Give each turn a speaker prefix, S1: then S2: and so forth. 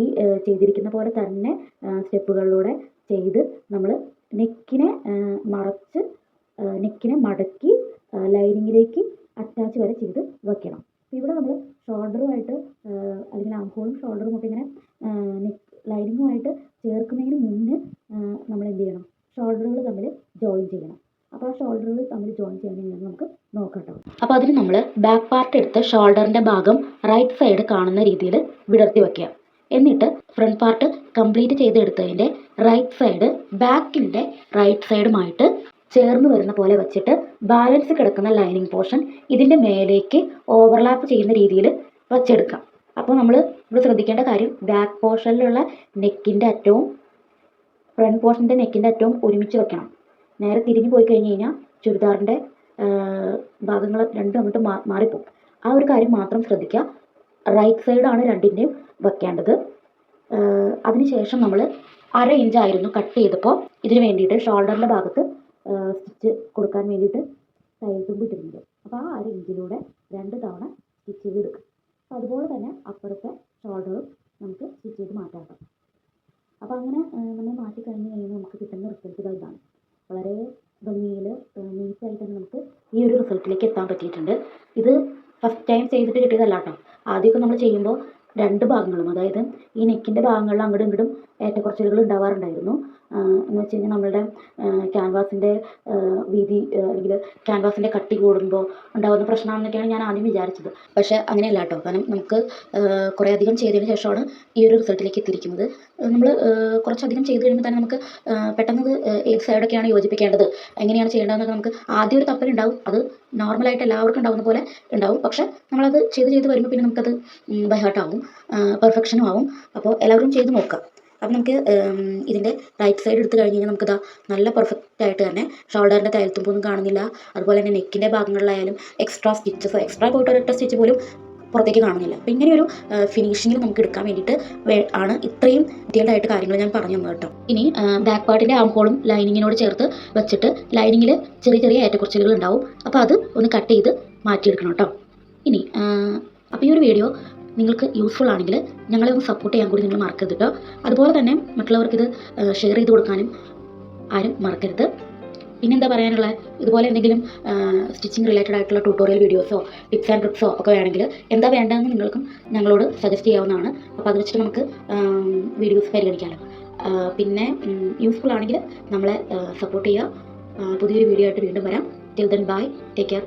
S1: ഈ ചെയ്തിരിക്കുന്ന പോലെ തന്നെ സ്റ്റെപ്പുകളിലൂടെ ചെയ്ത് നമ്മൾ നെക്കിനെ മറച്ച് നെക്കിനെ മടക്കി ലൈനിങ്ങിലേക്ക് അറ്റാച്ച് വരെ ചെയ്ത് വെക്കണം. ഇവിടെ നമ്മൾ ഷോൾഡറുമായിട്ട് അല്ലെങ്കിൽ ആം ഹോളും ഷോൾഡറും ഒക്കെ ഇങ്ങനെ നെക്ക് ലൈനിങ്ങുമായിട്ട് ചേർക്കുന്നതിന് മുന്നേ നമ്മൾ എന്ത് ചെയ്യണം? ഷോൾഡറുകൾ തമ്മിൽ ജോയിൻ ചെയ്യണം. അപ്പോൾ ആ ഷോൾഡറുകൾ തമ്മിൽ ജോയിൻ ചെയ്യണമെങ്കിൽ നമുക്ക് നോക്കാം കേട്ടോ. അപ്പോൾ അതിന് നമ്മൾ ബാക്ക് പാർട്ട് എടുത്ത് ഷോൾഡറിന്റെ ഭാഗം റൈറ്റ് സൈഡ് കാണുന്ന രീതിയിൽ വിടർത്തി വെക്കുക. എന്നിട്ട് ഫ്രണ്ട് പാർട്ട് കംപ്ലീറ്റ് ചെയ്തെടുത്തതിന്റെ റൈറ്റ് സൈഡ് ബാക്കിന്റെ റൈറ്റ് സൈഡുമായിട്ട് ചേർന്ന് വരുന്ന പോലെ വെച്ചിട്ട് ബാലൻസ് കിടക്കുന്ന ലൈനിങ് പോർഷൻ ഇതിന്റെ മേലേക്ക് ഓവർലാപ്പ് ചെയ്യുന്ന രീതിയിൽ വച്ചെടുക്കാം. അപ്പോൾ നമ്മൾ ഇവിടെ ശ്രദ്ധിക്കേണ്ട കാര്യം ബാക്ക് പോർഷനിലുള്ള നെക്കിന്റെ അറ്റവും ഫ്രണ്ട് പോർഷന്റെ നെക്കിന്റെ അറ്റവും ഒരുമിച്ച് വെക്കണം. നേരെ തിരിഞ്ഞു പോയി കഴിഞ്ഞ് കഴിഞ്ഞാൽ ചുരിദാറിന്റെ ഭാഗങ്ങൾ രണ്ടും അങ്ങോട്ട് മാറിപ്പോകും. ആ ഒരു കാര്യം മാത്രം ശ്രദ്ധിക്കുക. റൈറ്റ് സൈഡാണ് രണ്ടിന്റെയും വെക്കേണ്ടത്. അതിനുശേഷം നമ്മൾ അര ഇഞ്ചായിരുന്നു കട്ട് ചെയ്തപ്പോൾ ഇതിന് വേണ്ടിയിട്ട് ഷോൾഡറിന്റെ ഭാഗത്ത് സ്റ്റിച്ച് കൊടുക്കാൻ വേണ്ടിയിട്ട് തയ്യൽ തുമ്പ് അപ്പോൾ ആ അര ഇഞ്ചിലൂടെ രണ്ട് തവണ സ്റ്റിച്ച് ചെയ്ത് എടുക്കും. അതുപോലെ തന്നെ അപ്പുറത്തെ ഷോൾഡറും നമുക്ക് സ്റ്റിച്ച് ചെയ്ത് മാറ്റാക്കാം അപ്പോൾ അങ്ങനെ നമ്മൾ മാറ്റി കഴിഞ്ഞ് കഴിയുമ്പോൾ നമുക്ക് കിട്ടുന്ന റിസൾട്ടുകൾ ഇതാണ്. വളരെ ഭംഗിയിൽ നീറ്റായിട്ട് തന്നെ നമുക്ക് ഈ ഒരു റിസൾട്ടിലേക്ക് എത്താൻ പറ്റിയിട്ടുണ്ട്. ഇത് ഫസ്റ്റ് ടൈം ചെയ്തിട്ട് കിട്ടിയതല്ല കേട്ടോ. ആദ്യമൊക്കെ നമ്മൾ ചെയ്യുമ്പോൾ രണ്ട് ഭാഗങ്ങളും അതായത് ഈ നെക്കിന്റെ ഭാഗങ്ങളിൽ അങ്ങോട്ടും ഇങ്ങോട്ടും ഏറ്റക്കുറച്ചിലുകൾ ഉണ്ടാവാറുണ്ടായിരുന്നു. എന്ന് വെച്ച് കഴിഞ്ഞാൽ നമ്മളുടെ ക്യാൻവാസിന്റെ വീതി അല്ലെങ്കിൽ ക്യാൻവാസിന്റെ കട്ടി കൂടുമ്പോൾ ഉണ്ടാകുന്ന പ്രശ്നമാണെന്നൊക്കെയാണ് ഞാൻ ആദ്യം വിചാരിച്ചത്. പക്ഷേ അങ്ങനെയല്ല കേട്ടോ. കാരണം നമുക്ക് കുറേ അധികം ചെയ്തതിന് ശേഷമാണ് ഈ ഒരു റിസൾട്ടിലേക്ക് എത്തിയിരിക്കുന്നത്. നമ്മൾ കുറച്ചധികം ചെയ്ത് കഴിയുമ്പോൾ തന്നെ നമുക്ക് പെട്ടെന്ന് ഏത് സൈഡൊക്കെയാണ് യോജിപ്പിക്കേണ്ടത്? എങ്ങനെയാണ് ചെയ്യേണ്ടതെന്നൊക്കെ നമുക്ക് ആദ്യം ഒരു തപ്പലുണ്ടാവും. അത് നോർമലായിട്ട് എല്ലാവർക്കും ഉണ്ടാകുന്ന പോലെ ഉണ്ടാവും. പക്ഷേ നമ്മളത് ചെയ്ത് ചെയ്ത് വരുമ്പോൾ പിന്നെ നമുക്കത് ബൈ ഹാർട്ട് ആവും. പെർഫെക്ഷനും ആവും. അപ്പോൾ എല്ലാവരും ചെയ്ത് നോക്കുക. അപ്പം നമുക്ക് ഇതിന്റെ റൈറ്റ് സൈഡ് എടുത്ത് കഴിഞ്ഞ് കഴിഞ്ഞാൽ നമുക്കിതാ നല്ല പെർഫെക്റ്റ് ആയിട്ട് തന്നെ ഷോൾഡറിന്റെ തയ്യൽത്തുമ്പൊന്നും കാണുന്നില്ല. അതുപോലെ തന്നെ നെക്കിന്റെ ഭാഗങ്ങളിലായാലും എക്സ്ട്രാ സ്റ്റിച്ചസ് എക്സ്ട്രാ പോയിട്ട് ഒരൊറ്റ സ്റ്റിച്ച് പോലും പുറത്തേക്ക് കാണുന്നില്ല. അപ്പോൾ ഇങ്ങനെ ഒരു ഫിനിഷിങ്ങിൽ നമുക്ക് എടുക്കാൻ വേണ്ടിയിട്ട് ആണ് ഇത്രയും ഡീറ്റെയിൽഡ് ആയിട്ട് കാര്യങ്ങൾ ഞാൻ പറഞ്ഞു തന്നത് കേട്ടോ. ഇനി ബാക്ക് പാർട്ടിന്റെ ആംഹോളും ലൈനിങ്ങിനോട് ചേർത്ത് വെച്ചിട്ട് ലൈനിങ്ങിൽ ചെറിയ ചെറിയ ഏറ്റക്കുറച്ചിലുകൾ ഉണ്ടാവും. അപ്പോൾ അത് ഒന്ന് കട്ട് ചെയ്ത് മാറ്റിയെടുക്കണം കേട്ടോ. ഇനി അപ്പോൾ ഈ ഒരു വീഡിയോ നിങ്ങൾക്ക് യൂസ്ഫുൾ ആണെങ്കിൽ ഞങ്ങളെ ഒന്ന് സപ്പോർട്ട് ചെയ്യാൻ കൂടി നിങ്ങൾ മറക്കരുത് കേട്ടോ അതുപോലെ തന്നെ മറ്റുള്ളവർക്ക് ഇത് ഷെയർ ചെയ്ത് കൊടുക്കാനും ആരും മറക്കരുത്. പിന്നെന്താ പറയാനുള്ളത് ഇതുപോലെ എന്തെങ്കിലും സ്റ്റിച്ചിങ് റിലേറ്റഡ് ആയിട്ടുള്ള ട്യൂട്ടോറിയൽ വീഡിയോസോ ടിപ്സ് ആൻഡ് ട്രിക്സോ ഒക്കെ വേണമെങ്കിൽ എന്താ വേണ്ടതെന്ന് നിങ്ങൾക്കും ഞങ്ങളോട് സജസ്റ്റ് ചെയ്യാവുന്നതാണ്. അപ്പോൾ അത് വെച്ചിട്ട് നമുക്ക് വീഡിയോസ് പരിഗണിക്കാമല്ലോ പിന്നെ യൂസ്ഫുൾ ആണെങ്കിൽ നമ്മളെ സപ്പോർട്ട് ചെയ്യുക. പുതിയൊരു വീഡിയോ ആയിട്ട് വീണ്ടും വരാം. Till then bye take care